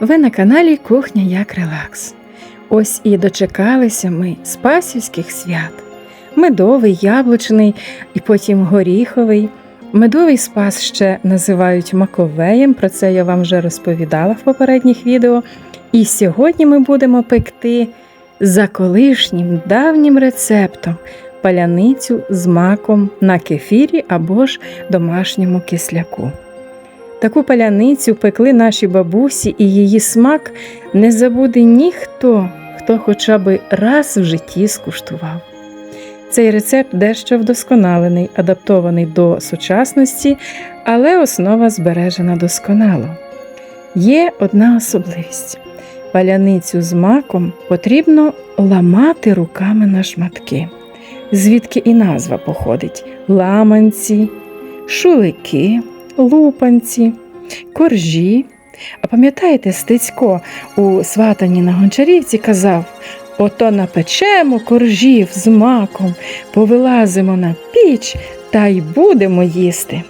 Ви на каналі Кухня як Релакс. Ось і дочекалися ми спасівських свят. Медовий, яблучний і потім горіховий. Медовий спас ще називають маковеєм, про це я вам вже розповідала в попередніх відео. І сьогодні ми будемо пекти за колишнім давнім рецептом паляницю з маком на кефірі або ж домашньому кисляку. Таку паляницю пекли наші бабусі, і її смак не забуде ніхто, хто хоча б раз в житті скуштував. Цей рецепт дещо вдосконалений, адаптований до сучасності, але основа збережена досконало. Є одна особливість: паляницю з маком потрібно ламати руками на шматки, звідки і назва походить: ламанці, шулики лупанці, коржі. А пам'ятаєте, Стецько у сватані на гончарівці казав Ото напечемо коржів з маком, повилазимо на піч та й будемо їсти.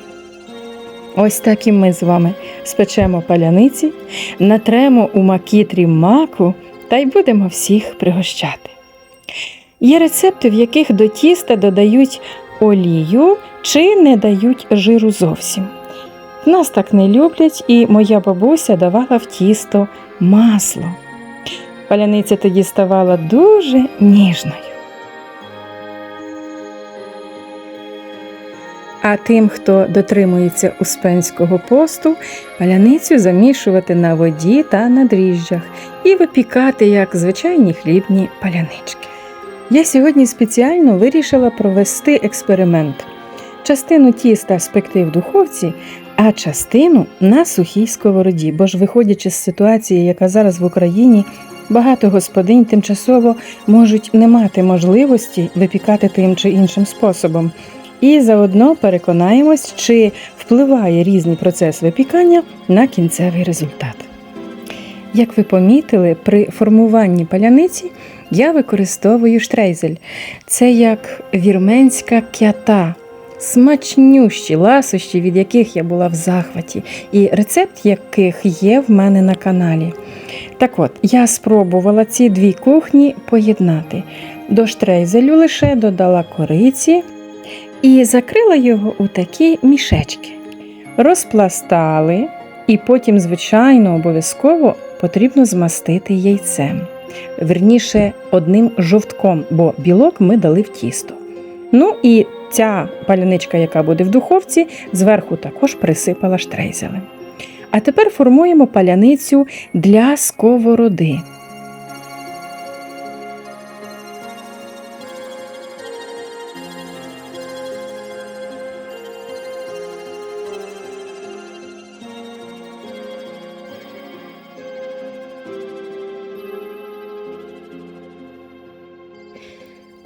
Ось так і ми з вами спечемо паляниці, натремо у макітрі маку та й будемо всіх пригощати. Є рецепти, в яких до тіста додають олію чи не дають жиру зовсім. Нас так не люблять, і моя бабуся давала в тісто масло. Паляниця тоді ставала дуже ніжною. А тим, хто дотримується успенського посту, паляницю замішувати на воді та на дріжджах і випікати як звичайні хлібні палянички. Я сьогодні спеціально вирішила провести експеримент. Частину тіста спекти в духовці, а частину на сухій сковороді. Бо ж, виходячи з ситуації, яка зараз в Україні, багато господинь тимчасово можуть не мати можливості випікати тим чи іншим способом. І заодно переконаємось, чи впливає різний процес випікання на кінцевий результат. Як ви помітили, при формуванні паляниці я використовую штрейзель. Це як вірменська кята смачнющі ласощі, від яких я була в захваті, і рецепт яких є в мене на каналі. Так от, я спробувала ці дві кухні поєднати. До штрейзелю лише додала кориці і закрила його у такі мішечки. Розпластали, і потім, звичайно, обов'язково потрібно змастити яйцем. Верніше, одним жовтком, бо білок ми дали в тісто. Ну і ця паляничка, яка буде в духовці, зверху також присипала штрейзелем. А тепер формуємо паляницю для сковороди.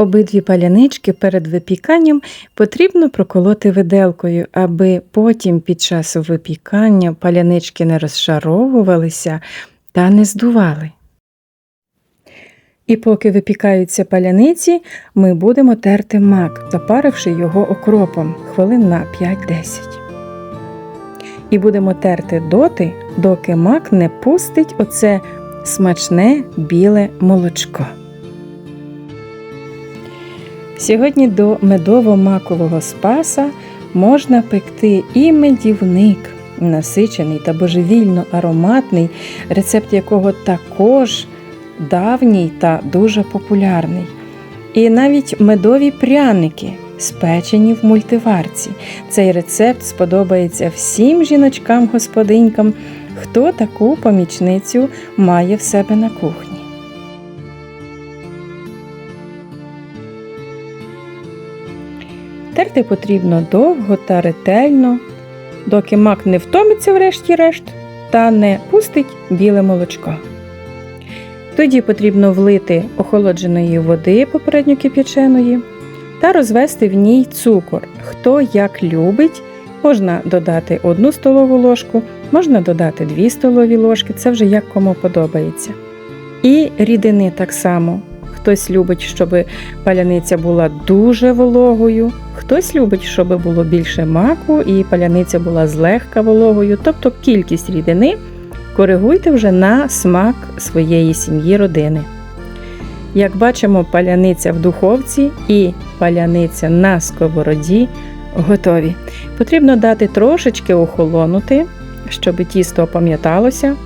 Обидві палянички перед випіканням потрібно проколоти виделкою, аби потім під час випікання палянички не розшаровувалися та не здували. І поки випікаються паляниці, ми будемо терти мак, запаривши його окропом хвилин на 5-10. І будемо терти доти, доки мак не пустить оце смачне біле молочко. Сьогодні до медово-макового спаса можна пекти і медівник, насичений та божевільно ароматний, рецепт якого також давній та дуже популярний. І навіть медові пряники, спечені в мультиварці. Цей рецепт сподобається всім жіночкам-господинькам, хто таку помічницю має в себе на кухні. Терти потрібно довго та ретельно, доки мак не втомиться врешті-решт та не пустить біле молочко. Тоді потрібно влити охолодженої води попередньо кип'яченої та розвести в ній цукор. Хто як любить, можна додати 1 столову ложку, можна додати 2 столові ложки, це вже як кому подобається. І рідини так само. Хтось любить, щоб паляниця була дуже вологою, хтось любить, щоб було більше маку і паляниця була злегка вологою, тобто кількість рідини коригуйте вже на смак своєї сім'ї родини. Як бачимо, паляниця в духовці і паляниця на сковороді готові. Потрібно дати трошечки охолонути, щоб тісто опам'яталося.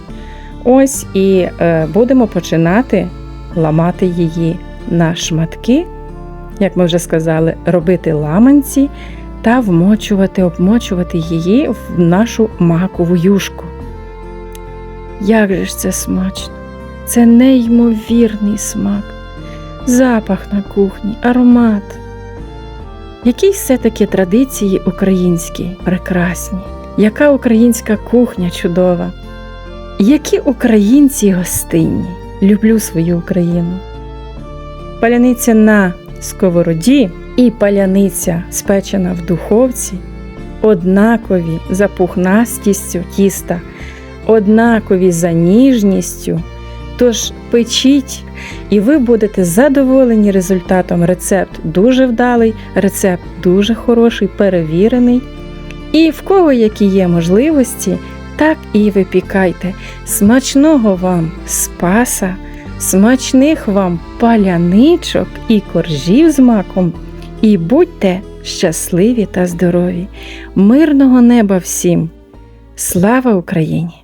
Ось і е, будемо починати ламати її на шматки, як ми вже сказали, робити ламанці та вмочувати, обмочувати її в нашу макову юшку. Як же ж це смачно! Це неймовірний смак, запах на кухні, аромат. Які все-таки традиції українські прекрасні, яка українська кухня чудова, які українці гостинні, люблю свою Україну. Паляниця на сковороді і паляниця спечена в духовці, однакові за пухнастістю тіста, однакові за ніжністю. Тож печіть, і ви будете задоволені результатом. Рецепт дуже вдалий, рецепт дуже хороший, перевірений. І в кого які є можливості, так і випікайте. Смачного вам спаса, смачних вам паляничок і коржів з маком. І будьте щасливі та здорові! Мирного неба всім! Слава Україні!